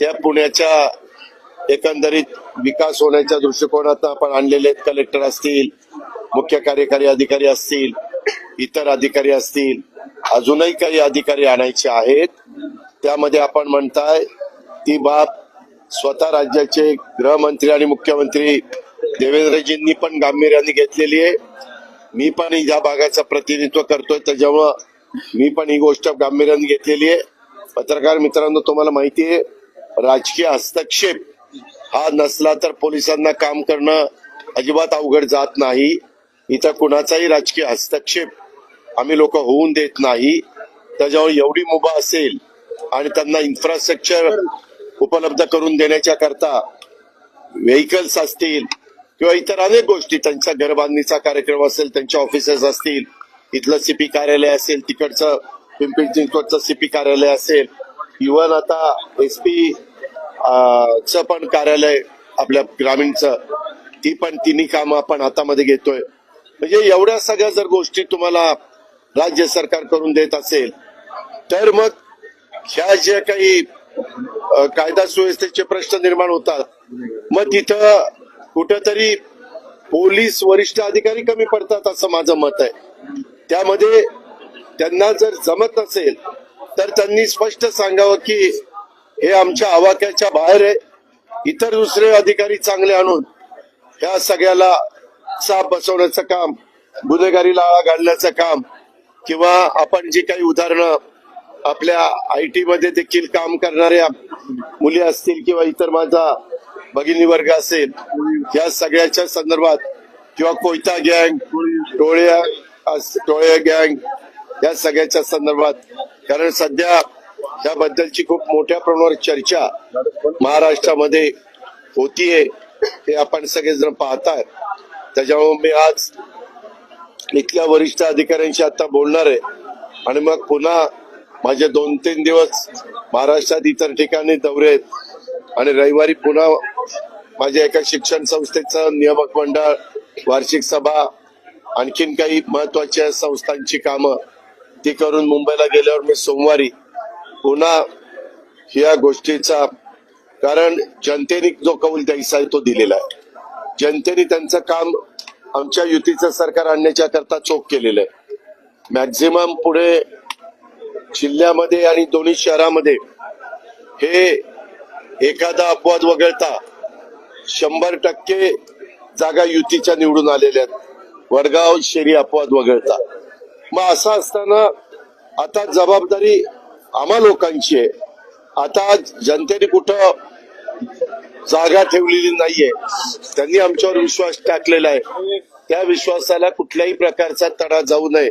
त्या पुण्याच्या एकंदरीत विकास होण्याच्या दृष्टिकोनात आपण आणलेले आहेत. कलेक्टर असतील मुख्य कार्यकारी अधिकारी असतील इतर अधिकारी असतील अजूनही काही अधिकारी आणायचे आहेत. त्यामध्ये आपण म्हणताय ती बाब स्वतः राज्याचे गृहमंत्री आणि मुख्यमंत्री देवेंद्रजींनी पण गांभीर्याने घेतलेली आहे. मी पण या भागाचं प्रतिनिधित्व करतोय त्याच्यामुळं मी पण ही गोष्ट गांभीर्याने घेतलेली आहे. पत्रकार मित्रांनो तुम्हाला माहिती आहे राजकीय हस्तक्षेप हा नसला तर पोलिसांना काम करणं अजिबात अवघड जात नाही. इथं कुणाचाही राजकीय हस्तक्षेप आम्ही लोक होऊन देत नाही. त्याच्यामुळे एवढी मुभा असेल आणि त्यांना इन्फ्रास्ट्रक्चर उपलब्ध करून देण्याच्या करता व्हेकल्स असतील किंवा इतर अनेक गोष्टी त्यांच्या घरबांधणीचा कार्यक्रम असेल त्यांच्या ऑफिसेस असतील इथलं सीपी कार्यालय असेल तिकडचं पिंपरी चिंचवडचं सीपी कार्यालय असेल इवन आता एस पी च पण कार्यालय आपल्या ग्रामीणचं ती पण तिन्ही कामं आपण हातामध्ये घेतोय. म्हणजे एवढ्या सगळ्या जर गोष्टी तुम्हाला राज्य सरकार करून देत असेल तर मग ह्या ज्या काही कायदा सुव्यवस्थेचे प्रश्न निर्माण होतात मग तिथं कुठंतरी पोलीस वरिष्ठ अधिकारी कमी पडतात असं माझं मत आहे. त्यामध्ये त्यांना जर जमत नसेल तर त्यांनी स्पष्ट सांगावं की हे आमच्या आवाक्याच्या बाहेर आहे. इतर दुसरे अधिकारी चांगले आणून ह्या सगळ्याला साप बसवण्याचं काम गुन्हेगारीला आळा घालण्याचं काम किंवा आपण जी काही उदाहरणं आपल्या आय टी मध्ये देखील काम करणाऱ्या मुली असतील किंवा इतर माझा भगिनी वर्ग असेल या सगळ्याच्या संदर्भात किंवा कोयता गँग टोळ्या अस- टोळ्या गँग या सगळ्याच्या संदर्भात कारण सध्या त्याबद्दलची खूप मोठ्या प्रमाणावर चर्चा महाराष्ट्रामध्ये होतीये हे आपण सगळेजण पाहताय. त्याच्यामुळे मी आज इथल्या वरिष्ठ अधिकाऱ्यांशी आता बोलणार आहे. आणि मग पुन्हा माझे दोन तीन दिवस महाराष्ट्रात इतर ठिकाणी दौरे आहेत. आणि रविवारी पुन्हा माझ्या एका शिक्षण संस्थेचं नियामक मंडळ वार्षिक सभा आणखीन काही महत्त्वाच्या संस्थांची कामं ती करून मुंबईला गेल्यावर मी सोमवारी पुन्हा या गोष्टीचा कारण जनतेने जो कौल द्यायचा आहे तो दिलेला आहे. जनतेने त्यांचं काम आमच्या युतीचं सरकार आणण्याच्या करता चोख केलेलं आहे. मॅक्झिमम पुढे जिल्ह्यामध्ये आणि दोन्ही शहरामध्ये हे एखादा अपवाद वगळता शंभर टक्के जागा युतीच्या निवडून आलेल्या आहेत. वडगाव शेरी अपवाद वगळता. मग असं असताना आता जबाबदारी आम्हा लोकांची आहे. आता जनतेने कुठं जागा ठेवलेली नाहीये. त्यांनी आमच्यावर विश्वास टाकलेला आहे. त्या विश्वासाला कुठल्याही प्रकारचा तडा जाऊ नये.